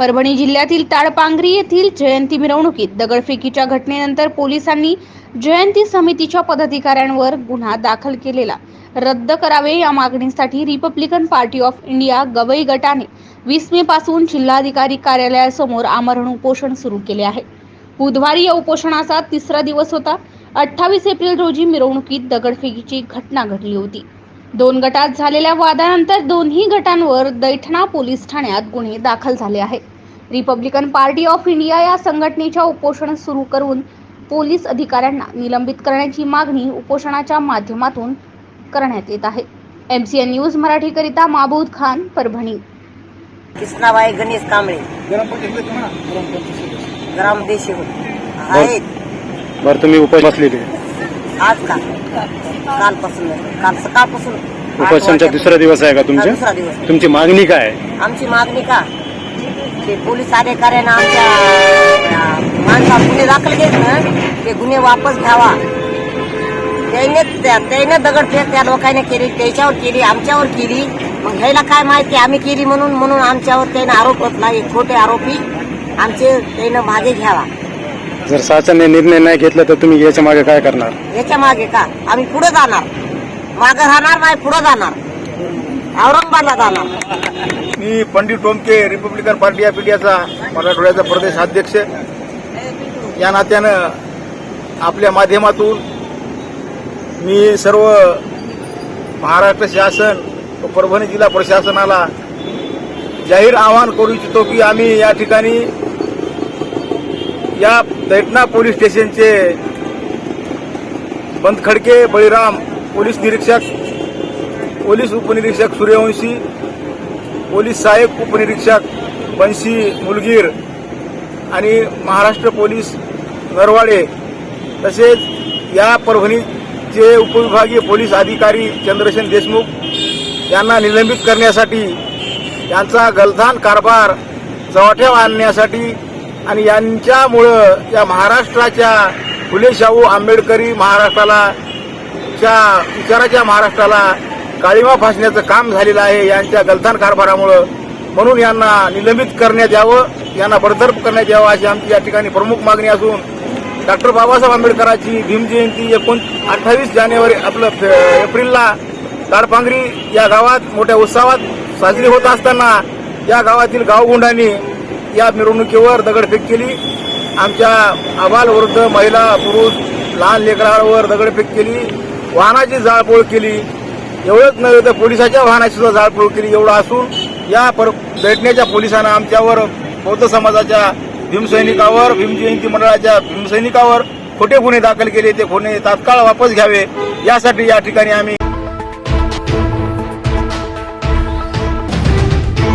परभणी जिल्ह्यातील ताडपांगरी येथील जयंती मिरवणुकीत दगडफेकीच्या घटनेनंतर पोलिसांनी जयंती समितीच्या पदाधिकाऱ्यांवर गुन्हा दाखल केलेला. रद्द करावे या मागणीसाठी Republican Party of India Gavai गटाने वीस मे पासून जिल्हाधिकारी कार्यालयासमोर आमरण उपोषण सुरू केले आहे. बुधवारी या उपोषणाचा तिसरा दिवस होता. अठ्ठावीस एप्रिल रोजी मिरवणुकीत दगडफेकीची घटना घडली होती. दोन गटात झालेल्या वादानंतर दोन्ही गटांवर दैठणा पोलीस ठाण्यात गुन्हे दाखल झाले आहेत. रिपब्लिकन पार्टी ऑफ इंडिया या संघटनेच्या उपोषण सुरू करून पोलीस अधिकाऱ्यांना निलंबित करण्याची मागणी उपोषणाच्या माध्यमातून करण्यात येत आहे. एमसीएन न्यूज मराठीकरिता माबूद खान परभणी. कृष्णाबाई गणेश कांबळे. ग्रामदेशी आहेत. बरं तुम्ही उपाय बसलेले. आज का? कालपासून काल सकाळपासून. उपोषणचा दुसरा दिवस आहे का तुमच्या दुसरा दिवस. तुमची मागणी काय आहे? आमची मागणी का? ते पोलीस अधिकाऱ्यांना आमच्या अं, माणसावर गुन्हे दाखल केले ना ते गुन्हे वापस घ्यावा. त्याने त्या- त्याने दगडफेक त्या लोकांनी केली त्याच्यावर केली आमच्यावर केली. मग ह्याला काय माहिती आम्ही केली म्हणून म्हणून आमच्यावर त्याने आरोप होत नाही खोटे आरोपी आमचे त्यानं मागे घ्यावा. जर शासनाने निर्णय नाही घेतला तर तुम्ही याच्या मागे काय करणार? याच्या मागे का? आम्ही पुढे जाणार. मागे राहणार नाही पुढे जाणार. औरंगाबादला जाणार. मी Pandit Tomke Republican Party of इंडियाचा मराठवाड्याचा प्रदेश अध्यक्ष. या नात्यानं आपल्या माध्यमातून मी सर्व महाराष्ट्र शासन व परभणी जिल्हा प्रशासनाला जाहीर आवाहन करू इच्छितो की आम्ही या ठिकाणी या दैठणा पोलीस स्टेशनचे बंदखडके बळीराम पोलीस निरीक्षक पोलीस उपनिरीक्षक सूर्यवंशी पोलीस सहाय्यक उपनिरीक्षक बंशी मुलगीर आणि महाराष्ट्र पोलीस नरवाडे तसेच या परभणीचे उपविभागीय पोलीस अधिकारी चंद्रसेन देशमुख यांना निलंबित करण्यासाठी यांचा गलथान कारभार चव्हाट्यावर आणण्यासाठी आणि यांच्यामुळं या महाराष्ट्राच्या फुले शाहू आंबेडकरी महाराष्ट्राला च्या विचाराच्या महाराष्ट्राला काळीमा फासण्याचं काम झालेलं आहे यांच्या गलथान कारभारामुळं. म्हणून यांना निलंबित करण्यात यावं यांना बडतर्फ करण्यात यावं अशी आमची या ठिकाणी प्रमुख मागणी असून डॉक्टर बाबासाहेब आंबेडकरांची भीम जयंती एकोण अठ्ठावीस जानेवारी आपलं फे- एप्रिलला ताडपांगरी या गावात मोठ्या उत्सवात साजरी होत असताना या गावातील गावगुंडांनी या मिरवणुकीवर दगडफेक केली. आमच्या आबाल वृद्ध महिला पुरुष लहान लेकरावर दगडफेक केली. वाहनाची जाळपोळ केली. एवढंच नव्हे तर पोलिसाच्या वाहनाची सुद्धा जाळपोळ केली एवढं असून या पर बैठण्याच्या पोलिसांना आमच्यावर बौद्ध समाजाच्या भीमसैनिकावर भीमजयंती मंडळाच्या भीमसैनिकावर खोटे गुन्हे दाखल केले. ते गुन्हे तात्काळ वापस घ्यावे. यासाठी या ठिकाणी आम्ही